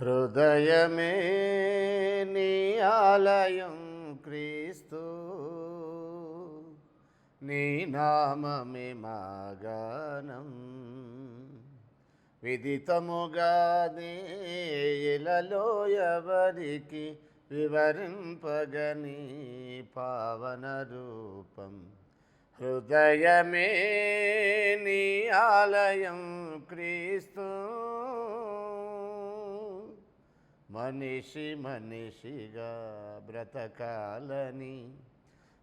హృదయమే నీ ఆలయం క్రీస్తు. నీ నామమే మాగానం విదితముగా నేలలో ఎవరికి వివరింపగని పావన రూపం. హృదయమే నీ ఆలయం క్రీస్తు. మనిషి మనిషిగా బ్రతకాలని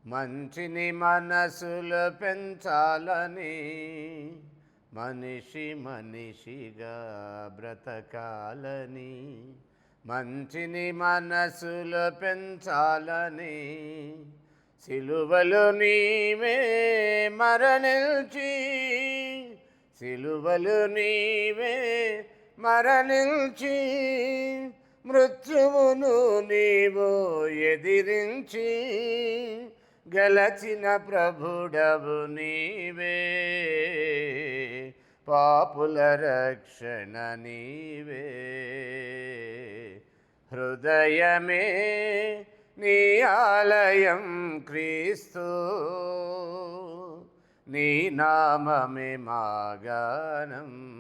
మంచిని మనసులు పెంచాలని మనిషి మనిషిగా బ్రతకాలని మంచిని మనసులు పెంచాలని సిలువలు నీవే మరణించి సిలువలు నీవే మరణించి మృత్యువును నీవు ఎదిరించి గెలచిన ప్రభుడవు నీవే. పాపుల రక్షణ నీవే. హృదయమే నీ ఆలయం క్రీస్తు. నీ నామమే మాగానం.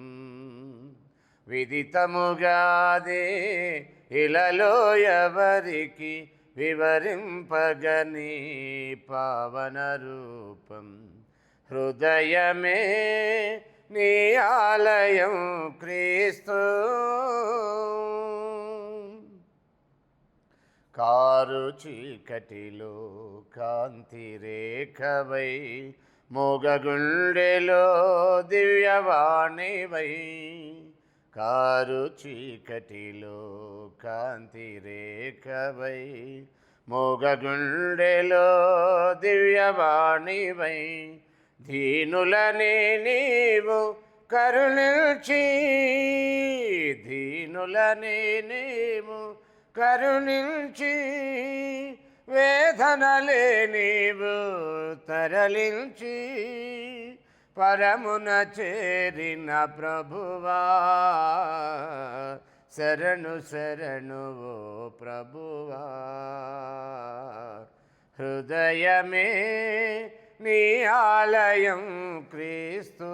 విదితముగాదే ఇలలో ఎవరికి వివరింపగని పావన రూపం. హృదయమే నీ ఆలయం క్రీస్తు. కారు చీకటిలో కాంతి రేఖవై మూగగుండెలో దివ్యవాణివై. కారు చీకటిలో కాంతి రేఖవై మూగగుండెలో దివ్యవాణివై దీనులనే నీవు కరుణిల్చి దీనులనే నీవు కరుణిల్చి వేదనలే నీవు తరలించి పరమున చేరిన ప్రభువా. శరణు శరణు ఓ ప్రభువా. హృదయమే నీ ఆలయం క్రీస్తు.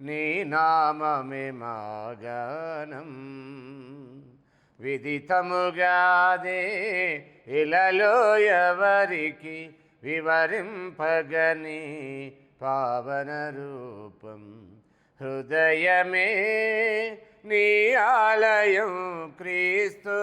నీ నామమే మాగనం విదితముగాదే ఇలలో ఎవరికి వివరింపగని పావన రూపం. హృదయమే నీ ఆలయం క్రీస్తు